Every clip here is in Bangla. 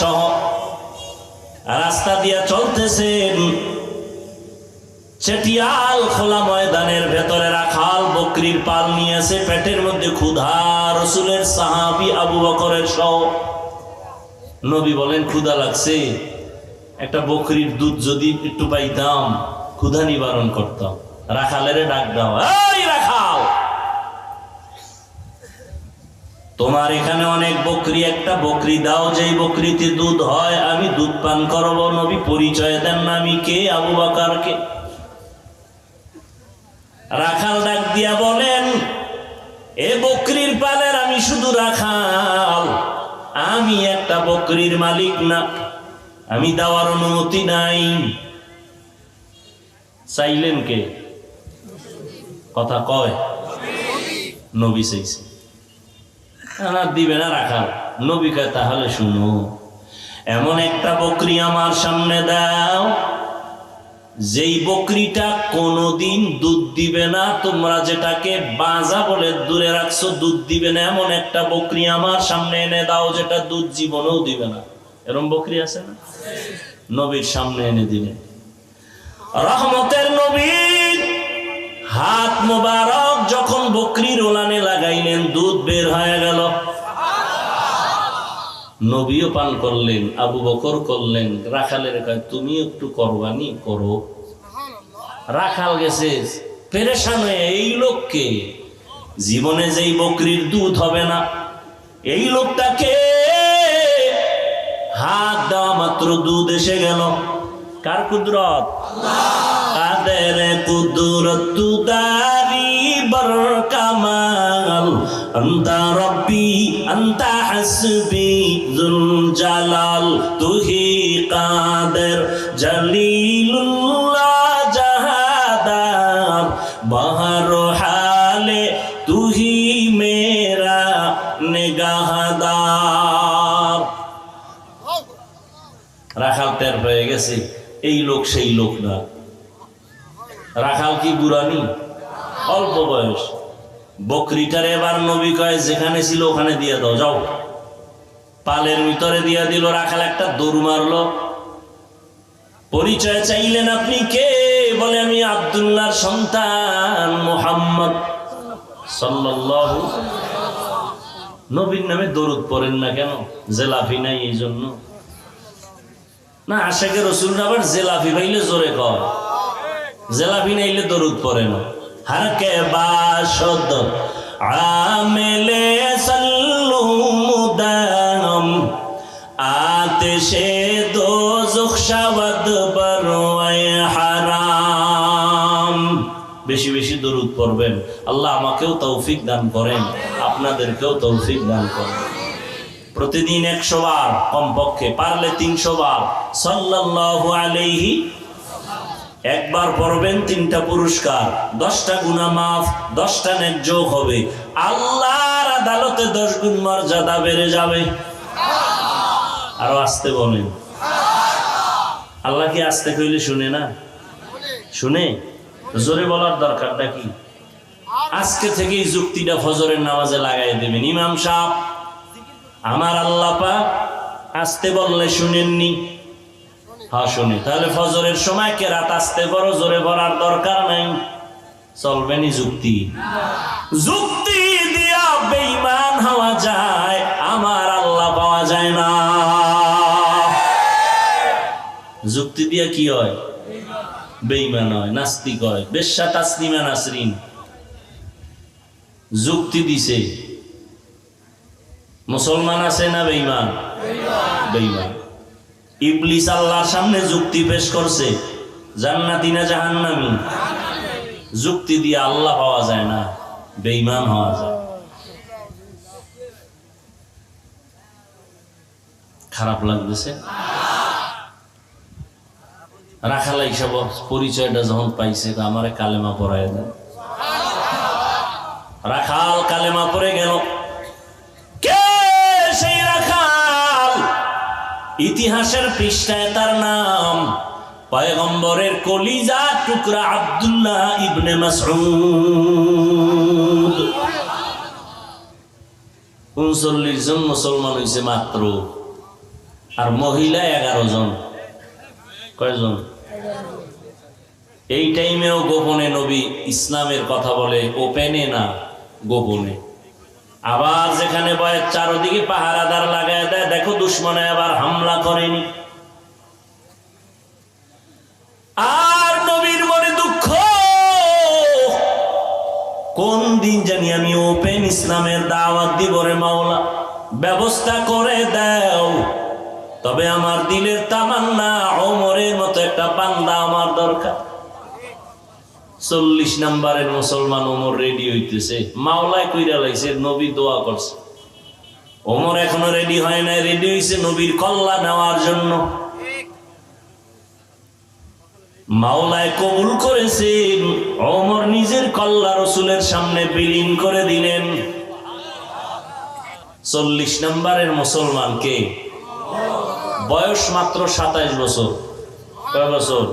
সহ রাস্তা দিয়া চলতেছেন। চেটিয়াল খোলা ময়দানের ভেতরে রাখাল বকরির পাল নিয়েছে, পেটের মধ্যে ক্ষুধা। রসুলের সাহাবি আবু বকরের সহ। নবী বলেন, ক্ষুধা লাগছে। একটা বকরির দুধ যদি একটু পাইতাম, ক্ষুধা নিবারণ করতাম। রাখালের ডাক দাও এই রাখাল তোমার এখানে অনেক বকরি, একটা বকরি দাও, যেই বকরিতে দুধ হয়, আমি দুধ পান করব। নবী পরিচয় দেন না আমি কে, আবু বাকারকে। রাখাল ডাক দিয়া বলেন, এ বকরির পালের আমি শুধু রাখাল, আমি একটা বকরির মালিক না, আমি দেওয়ার অনুমতি নাই। চাইলেন কে? কথা কয়? নবী চাইছে। আর দিবে না, রাখাল। নবী তাহলে শুনো, এমন একটা বকরি আমার সামনে দাও, যেই বকরিটা কোনোদিন দুধ দিবে না, তোমরা যেটাকে বাজা বলে দূরে রাখছো, দুধ দিবে না। এমন একটা বকরি আমার সামনে এনে দাও, যেটা দুধ জীবনেও দিবে না। এরকম বকরি আছে না? নবীর সামনে এনে দিলেন রহমতের হাত মোবারক যখন বকরির ওলানে লাগাইলেন, দুধ বের হয়ে গেল। নবীও পান করলেন, আবু বকর করলেন, রাখালের কয়, তুমি একটু করবানি করো। রাখাল গেছে, পেরেশান হয়ে এই লোককে, জীবনে যেই বকরির দুধ হবে না, এই লোকটাকে হাত দেওয়া মাত্র দুধ এসে গেল। কার কুদরত? কাদের কুদরত দারি বর কামাল আন্তা রব্বি, আন্তা হাসবি জুল জালাল তুহি কাদের জলিলুল্লাহ জাহাদার। বহর হালে তুহি মেরা রাখাল টের গেছে, এই লোক সেই লোক না। রাখাল কি বুড়ানি? অল্প বয়স। বকরিটার এবার নবী কয়, যেখানে ছিল ওখানে দিয়ে দাও, যাও। পালের ভিতরে দিয়ে দিল, রাখাল একটা দৌড় মারলো। পরিচয় চাইলেন আপনি কে? বলে, আমি আব্দুল্লাহর সন্তান মোহাম্মদ সাল্লাল্লাহু নবীর নামে দরুদ পড়েন না কেন? জেলাফি নাই এই জন্য না আশেকে রসুল আবার জেলাফি পাইলে জোরে কর জেলাফি নাইলে দরুদ পড়ে না। হার কে বাসদ আমেলে সাল্লু মুদাম আতেশে দো জুখশাওয়াদ বরওয়ায় হারাম। বেশি বেশি দরুদ পড়বেন। আল্লাহ আমাকেও তৌফিক দান করেন, আপনাদেরকেও তৌফিক দান করেন। প্রতিদিন একশো বার কমপক্ষে, পারলে তিনশো বার। সাল্লাল্লাহু আলাইহি একবার পড়বেন তিনটা পুরস্কার, দশটা গুণা মাফ, দশটা ন্যায্য হবে। আল্লাহর আদালতে দশ গুণ মর্যাদা বেড়ে যাবে। আরও আসতে বলেন। আল্লাহ কি আসতে কইলে শুনে না? শুনে? জোরে বলার দরকারটা কি? আজকে থেকেই যুক্তিটা ফজরের নামাজে লাগাই দেবেন। ইমাম সাহেব, আমার আল্লাহ পাক আসতে বললে শুনেননি। শুনি তাহলে ফজরের সময় কে রাত আসতে বড় জোরে ভরার দরকার নাই? চলবেনি যুক্তি। যুক্তি দিয়া বেঈমান হওয়া যায়, আমার আল্লাহ পাওয়া যায় না। যুক্তি দিয়া কি হয়? বেঈমান হয়, নাস্তিক হয়। বেশ্যা তাসলিমা নাসরিন। যুক্তি দিছে। মুসলমান আছে না বেঈমান? বেঈমান। ইবলিস আল্লাহর সামনে যুক্তি পেশ করছে, জান্নাতি না জাহান্নামি? যুক্তি দিয়ে আল্লাহ পাওয়া যায় না, বেঈমান হওয়া যায়। খারাপ লাগতেছে। রাখালা হিসাব পরিচয়টা যখন পাইছে, তো আমারে কালেমা পড়ায় দেয় রাখাল কালেমা পরে গেল। ইতিহাসের পৃষ্ঠায় তার নাম। পয়গম্বরের কলিজা টুকরা আব্দুল্লাহ ইবনে উনচল্লিশ জন মুসলমান হয়েছে মাত্র। আর মহিলা এগারো জন। কয়জন? এই টাইমেও গোপনে নবী ইসলামের কথা বলে, ওপেনে না, গোপনে। আবার যেখানে বয়ের চারদিকে পাহারাদার লাগায় দেয়, দেখো দুশ্মনে আবার হামলা করেনি। আর নবীর মনে দুঃখ। কোন দিন জানি আমি ওপেন ইসলামের দাওয়াত দিব রে মাওলা, ব্যবস্থা করে দাও। তবে আমার দিলের তামান্না, ওমরের মতো একটা বান্দা আমার দরকার। চল্লিশ নাম্বারের মুসলমান ওমর রেডি হইতেছে। মাওলায় কইরা লাইছে, নবী দোয়া করছে। ওমর এখনও রেডি হয় নাই, রেডি হইছে নবীর কল্লা নেওয়ার জন্য। মাওলায় কবুল করেছেন, ওমর নিজের কল্লা রসুলের সামনে বিলীন করে দিলেন। চল্লিশ নম্বরের মুসলমানকে বয়স মাত্র সাতাইশ বছর। কয় বছর?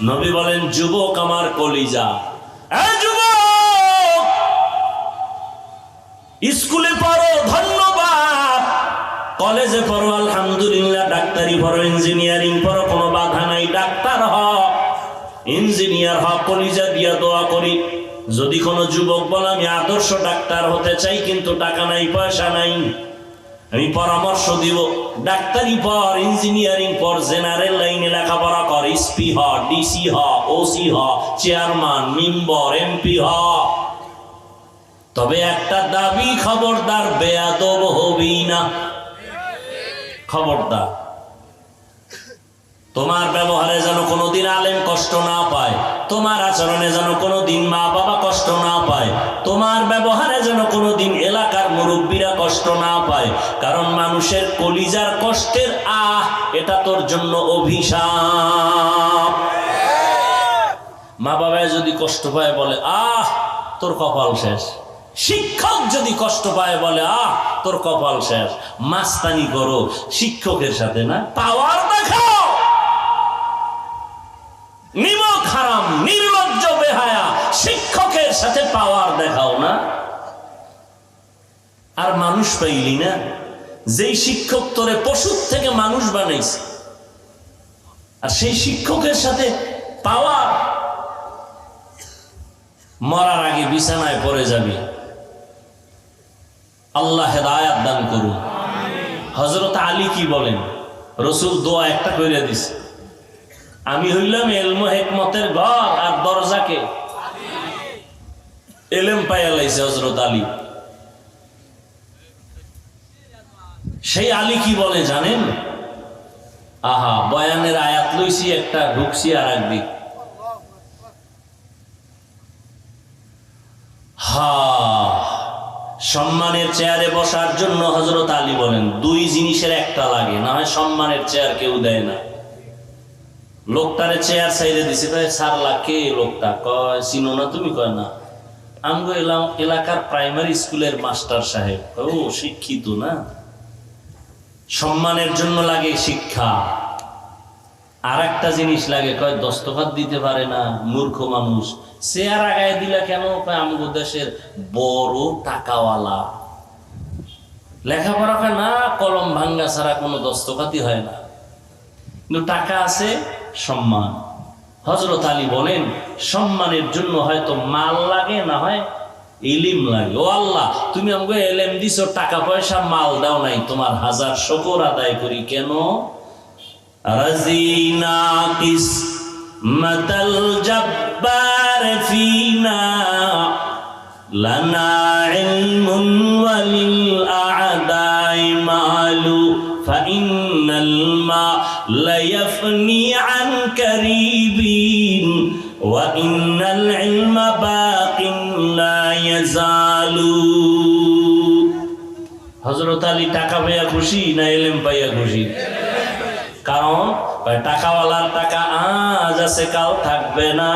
নবী বলেন, যুবক আমার কলিজা। যুবক! স্কুলে পড়ো, ধন্যবাদ। কলেজে পড়ো, আলহামদুলিল্লাহ। ডাক্তারি পড়ো, ইঞ্জিনিয়ারিং পড়ো, কোনো বাধা নাই। ডাক্তার হ, ইঞ্জিনিয়ার হ, কলিজা দিয়া দোয়া করি। যদি কোনো যুবক বলে, আমি আদর্শ ডাক্তার হতে চাই, কিন্তু টাকা নাই, পয়সা নাই। আমি পরামর্শ দিব, ডাক্তারি পর ইঞ্জিনিয়ারিং পর জেনারেল লাইনে লেখাপড়া কর এসপি হ ডিসি হ ওসি হ চেয়ারম্যান মেম্বার এমপি হ। তবে একটা দাবি খবরদার বেয়াদব হবি না। খবরদার, তোমার ব্যবহারে যেন কোনোদিন আলেম কষ্ট না পায়। তোমার আচরণে যেন কোনোদিন মা বাবা কষ্ট না পায়, তোমার ব্যবহারে যেন কোনোদিন এলাকার মুরব্বীরা কষ্ট না পায়, কারণ মানুষের কলিজার কষ্টের আহ, এটা তোর জন্য অভিশাপ। মা বাবায় যদি কষ্ট পায় বলে, আহ, তোর কপাল শেষ। শিক্ষক যদি কষ্ট পায় বলে, আহ, তোর কপাল শেষ। মাস্তানি করো শিক্ষকের সাথে না, পাওয়ার আর মানুষ পাইলি না। যেই শিক্ষক তোরে পশুর থেকে মানুষ বানাইছে, আর সেই শিক্ষকের সাথে পাওয়ার মরার আগে বিছানায় পড়ে যাবি। আল্লাহ হেদায়াত দান করুন। হজরত আলী কি বলেন? রসুল দোয়া একটা করে দিছে। আমি হইলাম এলমো হেকমতের ঘর আর দরজাকে। এলেম পাইয়া লাইছে হজরত আলী। সেই আলী কি বলে জানেন? আহা, বয়ানের আয়াত লইছি, একটা ঢুকছি আর একদিক হা, সম্মানের চেয়ারে বসার জন্য হজরত আলী বলেন, দুই জিনিসের একটা লাগে, না হয় সম্মানের চেয়ার কেউ দেয় না। লোকটারে চেয়ার সাইডে দিছে সারলা কে লোকটা। কয়, চিনো না তুমি? কয়, না। আমগো এলাম এলাকার প্রাইমারি স্কুলের মাস্টার সাহেব। ও, শিক্ষিত না? সম্মানের জন্য লাগে শিক্ষা। আর একটা জিনিস লাগে, কয়, দস্তখত দিতে পারে না, মূর্খ মানুষ। চেয়ার আগায় দিলা কেন? কয়, আমগো দেশের বড় টাকাওয়ালা। লেখাপড়া কয়, না, কলম ভাঙ্গা ছাড়া কোনো দস্তখাতি হয় না। কিন্তু টাকা আছে, সম্মান। হজরত আলী বলেন, সম্মানের জন্য হয়তো মাল লাগে, না হয় ইলিম লাগে ও আল্লাহ তুমি আমাকে এলেম দিছো টাকা পয়সা মাল দাও নাই তোমার হাজার শকর আদায় করি কেন রাজিনা কিস মতল জব্বার ফিনা لنا علم وللأعداء مال فإن الماء ليفني عن كريب وإن العلم باق হজরত আলী টাকা পাইয়া খুশি না এলেম পাইয়া খুশি? কারণ টাকাওয়ালার টাকা আজ আছে, কাল থাকবে না।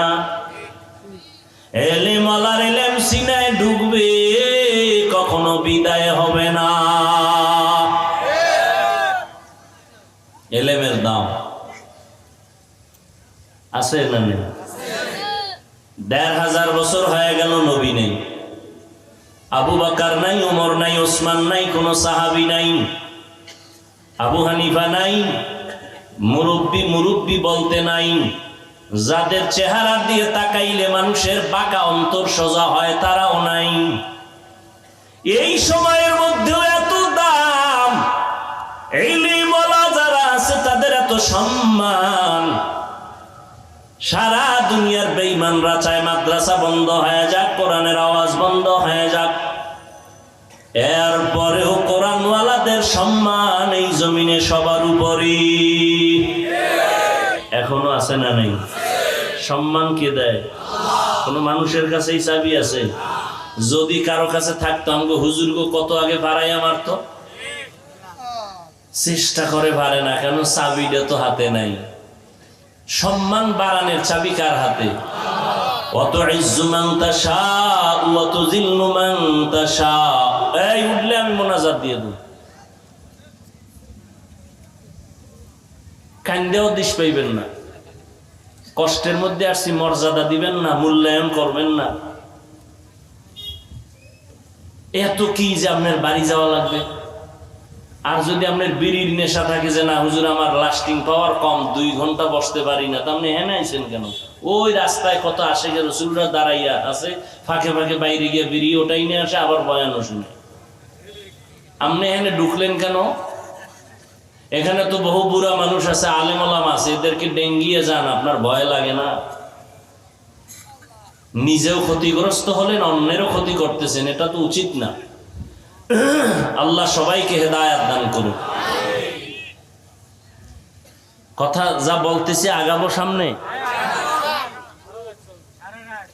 এলিমলার এলেম সিনায় ঢুকবে কখনো বিদায় হবে না। এলেমের দাম। আছে না নেই? দেড় হাজার বছর হয়ে গেল নবী নেই। আবু বাকার নাই ওমর নাই ওসমান নাই, কোনো সাহাবি নাই। আবু হানিফা নাই, মুরব্বি মুরব্বি বলতে নাই। যাদের চেহারা দিয়ে তাকাইলে মানুষের বাঁকা অন্তর সোজা হয়, তারাও নাই। এই সময়ের মধ্যেও এত দাম, এই বলা যারা আছে, তাদের এত সম্মান। সারা দুনিয়ার বেঈমানরা চায় মাদ্রাসা বন্ধ হয়ে যাক, কোরআনের আওয়াজ বন্ধ হয়ে যাক। এরপরেও কোরআনওয়ালাদের সম্মান এই জমিনে সবার এখনও আছে না নেই? সম্মান কে দেয়? কোনো মানুষের চাবি আছে? যদি কারও কাছে থাকতো হুজুর গো কত আগে বাড়াইয়া মারতো? চেষ্টা করে পারে না, কেন? চাবিটা তো হাতে নাই। সম্মান বাড়ানোর চাবি কার হাতে? কষ্টের মধ্যে আসছি মর্যাদা দিবেন না, মূল্যায়ন করবেন না। এত কি যে আপনার বাড়ি যাওয়া লাগবে? আর যদি আপনার বিড়ির নেশা থাকে যে, না, হুজুর, আমার লাস্টিং পাওয়ার কম, দুই ঘণ্টা বসতে পারি না, তা আপনি হেনে আইছেন কেন? ওই রাস্তায় কত আসে গেল রসুলরা দাঁড়াইয়া আছে, ফাঁকে ফাঁকে বাইরে গিয়ে বিড়ি ওটাই নিয়ে আসে, আবার বয়ানও শুনে। আপনি এখানে ঢুকলেন কেন? এখানে তো বহু বুড়া মানুষ আছে আলেমলাম আছে, এদেরকে ডেঙ্গিয়ে যান, আপনার ভয় লাগে না? নিজেও ক্ষতিগ্রস্ত হলেন, অন্যেরও ক্ষতি করতেছেন, এটা তো উচিত না। আল্লাহ সবাইকে হেদায়াত দান করুন কথা যা বলতেছি আগাবো সামনে।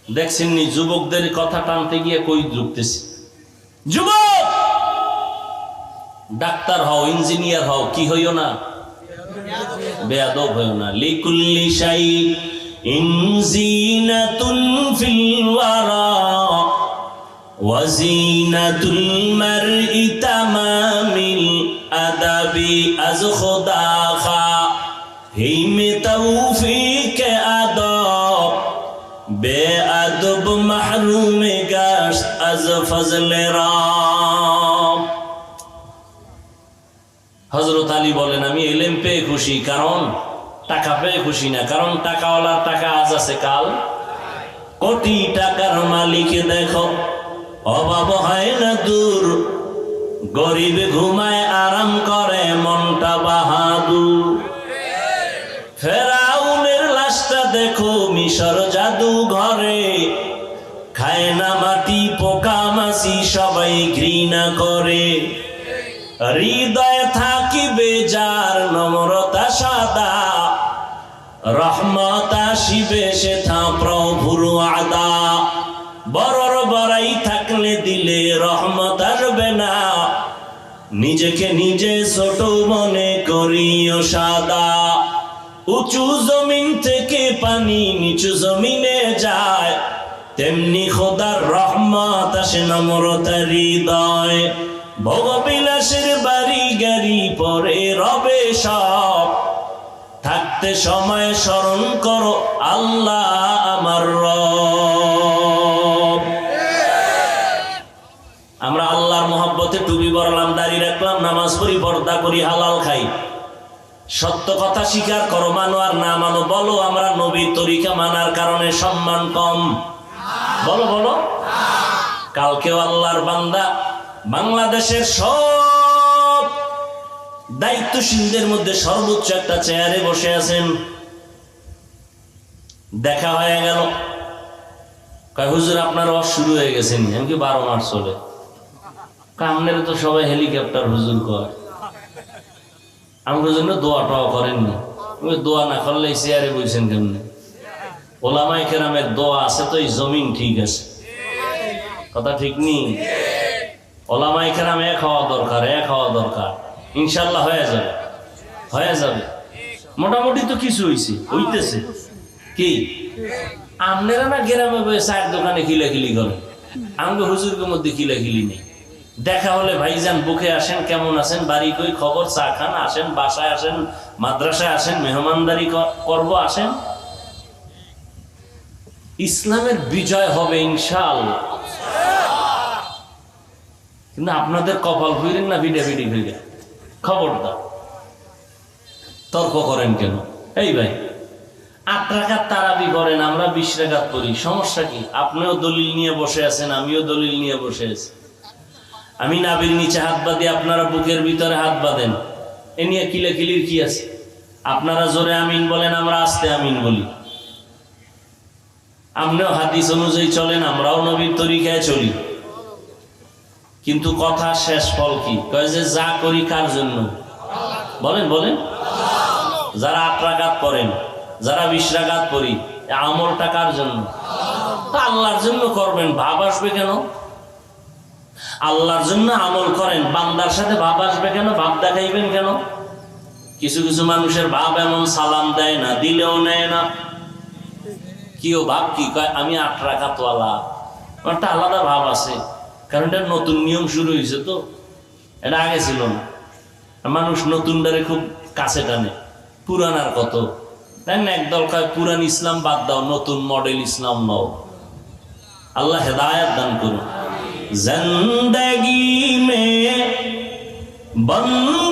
দেখছেননি যুবকদের কথা টানতে গিয়ে কই ঢুকতেছি যুবক! ডাক্তার হও ইঞ্জিনিয়ার হও কি হইও না? বেয়াদব হইও না। লিকুল্লি ফিল ওয়ারা ওয়াজিনাতুল মারই তামামিল আদাবি আজ খোদা খা me gashт az fazle rab হজরত আলী বলেন, আমি এলেম পেয়ে খুশি, কারণ টাকা পেয়ে খুশি না। কারণ টাকাওয়ালার টাকা আজ আছে, কাল কোটি টাকার মালিক, দেখো, অভাব হয় না দূর। গরিব ঘুমায়, আরাম করে, মনটা বাহাদুর। ফেরাউনের লাশটা দেখো, মিশর ঘৃণা করে। হৃদয় থাকিবে যার নম্রতা সাদা। রহমত আসিবে সে থা প্রভুর আদা বড়র বড়াই থাকলে দিলে রহমত আসবে না। নিজেকে নিজে ছোট মনে করিও সাদা। উঁচু জমিন থেকে পানি নিচু জমিনে যায়। তেমনি খোদার রহমত আসে নম্রতা হৃদয়। ভোগবিলাসের বাড়ি গাড়ি পরে রবে সব। থাকতে সময় স্মরণ করো আল্লাহ আমার রব। আমরা আল্লাহর মহব্বতে টুপি পরলাম দাঁড়িয়ে রাখলাম, নামাজ পড়ি, পর্দা করি, হালাল খাই। সত্য কথা স্বীকার করো, মানো আর না মানো, বলো আমরা নবীর তরিকা মানার কারণে সম্মান কম। বলো বলো। কালকেও আল্লাহর বান্দা বাংলাদেশের সব দায়িত্বশীলদের মধ্যে সর্বোচ্চ একটা চেয়ারে বসে আছেন। দেখা হয়ে গেল। হুজুর, আপনার ওয়াজ শুরু হয়ে গেছেন এমনকি বারো মাস চলে কামনের তো সবাই হেলিকপ্টার হুজুর কয়। আমার জন্য দোয়া টোয়া করেননি দোয়া না করলে চেয়ারে বলছেন কেমনি? ওলামাই কেরামের দোয়া আছে, তো এই জমিন ঠিক আছে। কথা ঠিক নেই ওলামাই কেরাম এক হওয়া দরকার, এক হওয়া দরকার। ইনশাল্লাহ হয়ে যাবে। হয়ে যাবে। মোটামুটি তো কিছু হইছে, হইতেছে। কি? আপনারা না গ্রামে বসে চায়ের দোকানে কিলাকিলি করেন আমাকে হুজুরের মধ্যে কিলাকিলি নেই। দেখা হলে ভাইজান বুকে আসেন, কেমন আছেন, বাড়ি কই খবর, চা খান, আসেন, বাসায় আসেন, মাদ্রাসায় আসেন, মেহমানদারি করব, আসেন। ইসলামের বিজয় হবে, ইনশাআল্লাহ। কিন্তু আপনাদের কপাল হইলেন না ভিডে ভিডি হইলে খবরদার। তর্ক করেন কেন? এই ভাই আট তারাবি করেন, আমরা বিশ করি। সমস্যা কি? আপনিও দলিল নিয়ে বসে আছেন, আমিও দলিল নিয়ে বসে আছি। আমি নাবির নিচে হাত বাঁধি, আপনারা বুকের ভিতরে হাত বাঁধেন। এ নিয়ে কিলে কিলির কি আছে? আপনারা জোরে আমিন বলেন, আমরা আস্তে আমিন বলি। আপনিও হাদিস অনুযায়ী চলেন, আমরাও নবীর তরিকায় চলি। কিন্তু কথা শেষ ফল কি? কয় যে যা করি কার জন্য? বলেন বলেন। যারা আট রাগাত পড়েন, যারা বিশ রাগাত পড়ি আমলটা কার জন্য? আল্লাহর জন্য করবেন, ভাব আসবে কেন? আল্লাহর জন্য আমল করেন, বান্দার সাথে ভাব আসবে কেন? ভাব দেখাইবেন কেন? কিছু কিছু মানুষের ভাব এমন সালাম দেয় না, দিলেও নেয় না। কিও ভাব কি? কয়, আমি আট রাখাতওয়ালা। একটা আলাদা ভাব আছে। কারণ এটা নতুন নিয়ম শুরু হয়েছে তো। এটা আগে ছিল না। আর মানুষ নতুনটারে খুব কাছে টানে। পুরানার কত। তাই না? একদল কয় পুরান ইসলাম বাদ দাও, নতুন মডেল ইসলাম নাও। আল্লাহ হেদায়ত দান করুন। জিন্দগি মে বন্দগি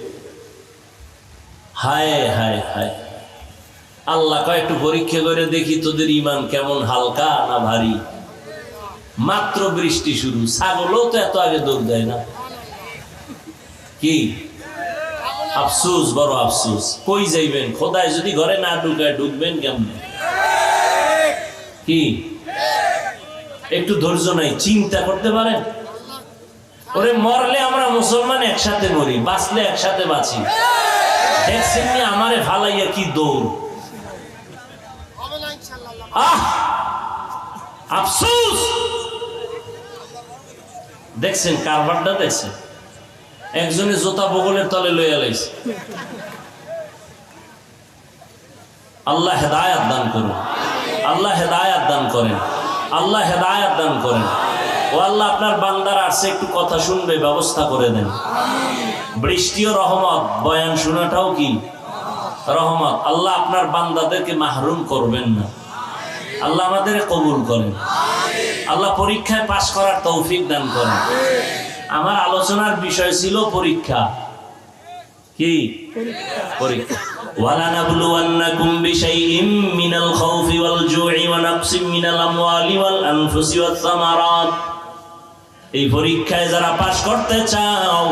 হায় হায় হায়। আল্লাহ একটু পরীক্ষা করে দেখি তোদের ইমান কেমন, হালকা না ভারী। মাত্র বৃষ্টি শুরু, ছাগলও তো এত আগে দৌড় দেয় না। কি? আফসুস, বড় আফসুস। কই যাইবেন? খোদায় যদি ঘরে না ঢুকায়, ঢুকবেন কেমন? কি? একটু ধৈর্য নাই, চিন্তা করতে পারেন? ওরে মরলে আমরা মুসলমান একসাথে মরি, বাঁচলে একসাথে বাঁচি। দেখছেন নি আমারে ফালাইয়া কি দৌড়? আফসোস! দেখছেন, কারবারটা দেখছেন? একজনে জোতা বগলের তলে লইয়া লাইছে। আল্লাহ হেদায়াত দান করুন। আল্লাহ হেদায়াত দান করেন। আল্লাহ হেদায়াত দান করেন। ও আল্লাহ আপনার বান্দার আসছে একটু কথা শুনবে, ব্যবস্থা করে দেন। বৃষ্টি ও রহমত বয়ান শোনাটাও কি রহমত আল্লাহ আপনার বান্দাদেরকে মাহরুম করবেন না আল্লাহ আমাদের কবুল করেন আল্লাহ পরীক্ষায় পাশ করার তৌফিক দান করেন আমার আলোচনার বিষয় ছিল পরীক্ষা কি পরীক্ষা ولنبلونكم بشيء من الخوف والجوع ونقص من الأموال والأنفس والثمرات এই পরীক্ষায় যারা পাশ করতে চাও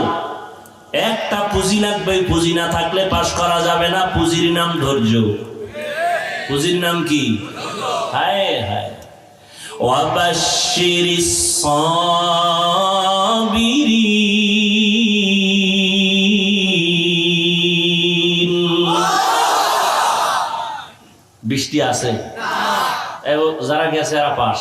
একটা পুঁজি লাগবে এই পুঁজি না থাকলে পাশ করা যাবে না পুঁজির নাম ধৈর্য পুঁজির নাম কি হায় হায় وبشر الصابرين বৃষ্টি আছে এ যারা গেছে এরা পাশ